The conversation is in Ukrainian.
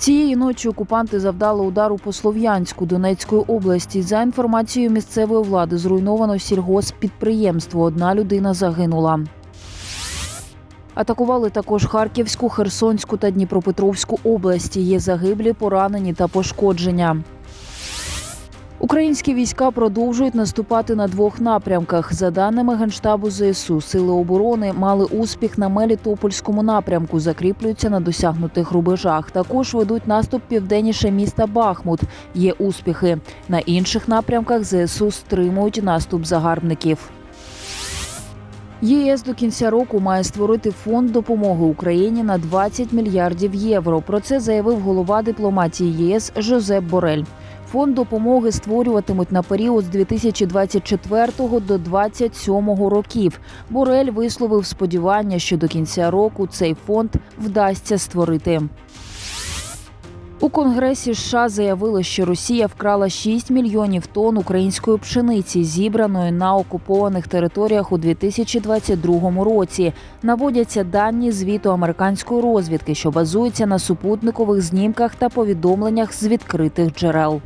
Цієї ночі окупанти завдали удару по Слов'янську Донецької області. За інформацією місцевої влади, зруйновано сільгосппідприємство. Одна людина загинула. Атакували також Харківську, Херсонську та Дніпропетровську області. Є загиблі, поранені та пошкодження. Українські війська продовжують наступати на двох напрямках. За даними генштабу ЗСУ, сили оборони мали успіх на Мелітопольському напрямку, закріплюються на досягнутих рубежах. Також ведуть наступ південніше міста Бахмут. Є успіхи на інших напрямках. ЗСУ стримують наступ загарбників. ЄС до кінця року має створити фонд допомоги Україні на 20 мільярдів євро. Про це заявив голова дипломатії ЄС Жозеп Борель. Фонд допомоги створюватимуть на період з 2024 до 2027 років. Борель висловив сподівання, що до кінця року цей фонд вдасться створити. У Конгресі США заявили, що Росія вкрала 6 мільйонів тонн української пшениці, зібраної на окупованих територіях у 2022 році. Наводяться дані звіту американської розвідки, що базується на супутникових знімках та повідомленнях з відкритих джерел.